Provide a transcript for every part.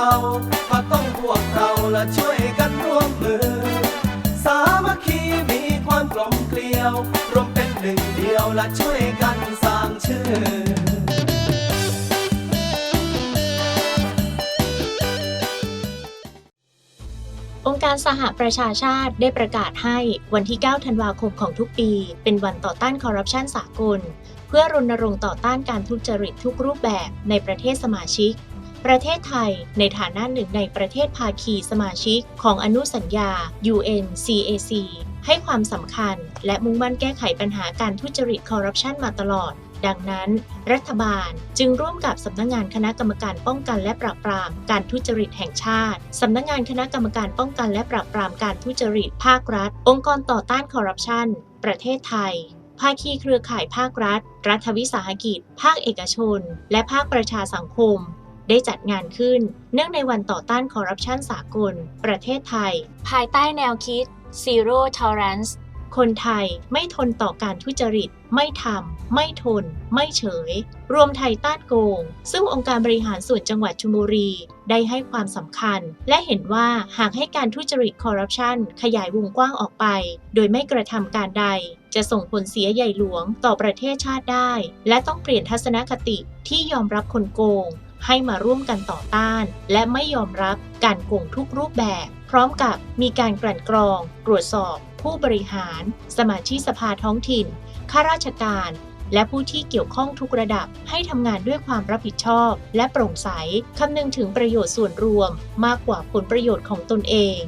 เราก็ต้องพวกเราและช่วยกันร่วมมือ สามัคคีมีความกลมเกลียว รวมเป็นหนึ่งเดียวและช่วยกันสร้างชื่อองค์การสหประชาชาติได้ประกาศให้วันที่ 9 ธันวาคมของทุกปี เป็นวันต่อต้านคอร์รัปชันสากล เพื่อรณรงค์ต่อต้านการทุจริตทุกรูปแบบในประเทศสมาชิก ประเทศไทยในฐานะหนึ่งในประเทศภาคีสมาชิกของอนุสัญญา UNCAC ให้ความสำคัญและมุ่งมั่นแก้ไขปัญหาการทุจริตคอร์รัปชันมาตลอด ดังนั้น รัฐบาลจึงร่วมกับสำนักงานคณะกรรมการป้องกันและปราบปรามการทุจริตแห่งชาติ สำนักงานคณะกรรมการป้องกันและปราบปรามการทุจริตภาครัฐ องค์กรต่อต้านคอร์รัปชันประเทศไทยภาคีเครือข่ายภาครัฐ รัฐวิสาหกิจ ภาคเอกชน และภาคประชาสังคม ได้จัดงานขึ้น เนื่องในวันต่อต้านคอร์รัปชันสากล ประเทศไทย ภายใต้แนวคิด Zero Tolerance คนไทยไม่ทนต่อการทุจริต ไม่ทำ ไม่ทน ไม่เฉย รวมไทยต้านโกง ซึ่งองค์การบริหารส่วนจังหวัดชลบุรี ได้ให้ความสำคัญ และเห็นว่าหากให้การทุจริตคอร์รัปชันขยายวงกว้างออกไป โดยไม่กระทำการใด จะส่งผลเสียใหญ่หลวงต่อประเทศชาติได้ และต้องเปลี่ยนทัศนคติที่ยอมรับคนโกง ให้มาร่วมกันต่อต้าน และไม่ยอมรับการโกงทุกรูปแบบ พร้อมกับมีการกลั่นกรอง ตรวจสอบ ผู้บริหาร สมาชิกสภาท้องถิ่นข้าราชการ และผู้ที่เกี่ยวข้องทุกระดับให้ทำงานด้วยความรับผิดชอบ และโปร่งใสคำนึงถึงประโยชน์ส่วนรวม มากกว่าผลประโยชน์ของตนเอง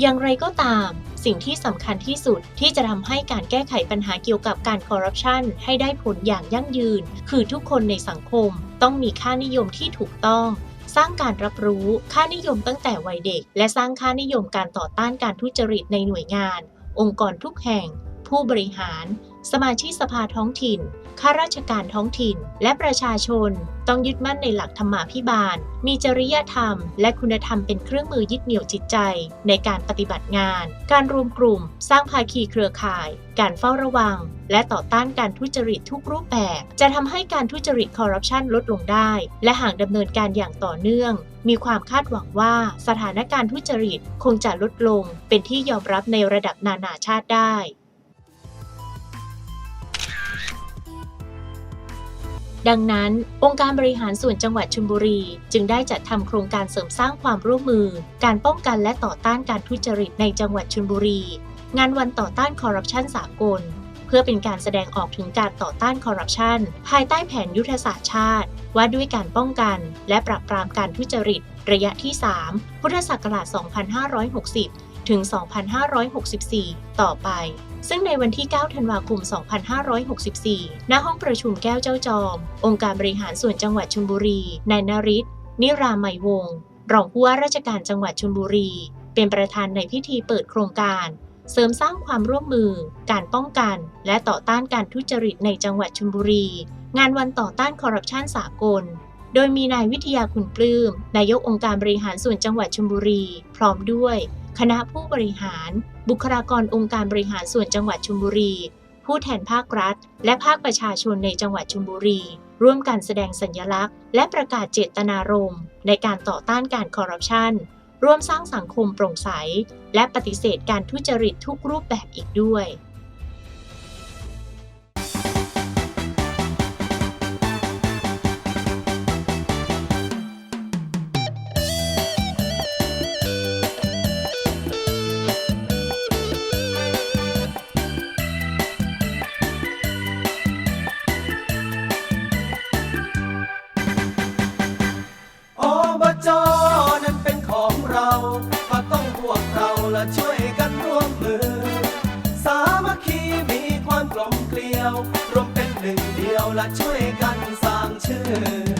อย่างไรก็ตาม สิ่งที่สำคัญที่สุดที่จะทำให้การแก้ไขปัญหาเกี่ยวกับการคอร์รัปชันให้ได้ผลอย่างยั่งยืน คือทุกคนในสังคมต้องมีค่านิยมที่ถูกต้องสร้างการรับรู้ค่านิยมตั้งแต่วัยเด็ก และสร้างค่านิยมการต่อต้านการทุจริตในหน่วยงาน องค์กรทุกแห่ง ผู้บริหาร สมาชิกสภาท้องถิ่น ข้าราชการท้องถิ่น และประชาชน ต้องยึดมั่นในหลักธรรมาภิบาล มีจริยธรรม และคุณธรรมเป็นเครื่องมือยึดเหนี่ยวจิตใจ ในการปฏิบัติงาน การรวมกลุ่ม สร้างภาคีเครือข่าย การเฝ้าระวัง และต่อต้านการทุจริตทุกรูปแบบ จะทำให้การทุจริตคอร์รัปชันลดลงได้ และหากดำเนินการอย่างต่อเนื่อง มีความคาดหวังว่าสถานการณ์ทุจริตคงจะลดลง เป็นที่ยอมรับในระดับนานาชาติได้ ดังนั้น องค์การบริหารส่วนจังหวัดชลบุรี จึงได้จัดทำโครงการเสริมสร้างความร่วมมือ การป้องกันและต่อต้านการทุจริตในจังหวัดชลบุรี งานวันต่อต้านคอร์รัปชันสากล เพื่อเป็นการแสดงออกถึงการต่อต้านคอร์รัปชันภายใต้แผนยุทธศาสตร์ชาติ ว่าด้วยการป้องกันและปราบปรามการทุจริต ระยะที่ 3 พุทธศักราช 2560 ถึง 2564 ต่อไป ซึ่งในวันที่ 9 ธันวาคม 2564 ณ ห้องประชุมแก้วเจ้าจอม องค์การบริหารส่วนจังหวัดชลบุรี นายนริศนิรามัยวงศ์รองผู้ว่าราชการจังหวัดชลบุรี เป็นประธานในพิธีเปิดโครงการ เสริมสร้างความร่วมมือ การป้องกัน และต่อต้านการทุจริตในจังหวัดชลบุรี งานวันต่อต้านคอร์รัปชันสากล โดยมีนายวิทยาคุณปลื้ม นายกองค์การบริหารส่วนจังหวัดชลบุรี พร้อมด้วย คณะผู้บริหาร บุคลากรองค์การบริหารส่วนจังหวัดชลบุรี ผู้แทนภาครัฐ และภาคประชาชนในจังหวัดชลบุรี ร่วมกันแสดงสัญลักษณ์ และประกาศเจตนารมณ์ ในการต่อต้านการคอร์รัปชันร่วมสร้างสังคมโปร่งใส และปฏิเสธการทุจริตทุกรูปแบบอีกด้วย ช่วยกันร่วมมือ สามัคคีมีความกลมเกลียว รวมเป็นหนึ่งเดียวและช่วยกันสร้างชื่อ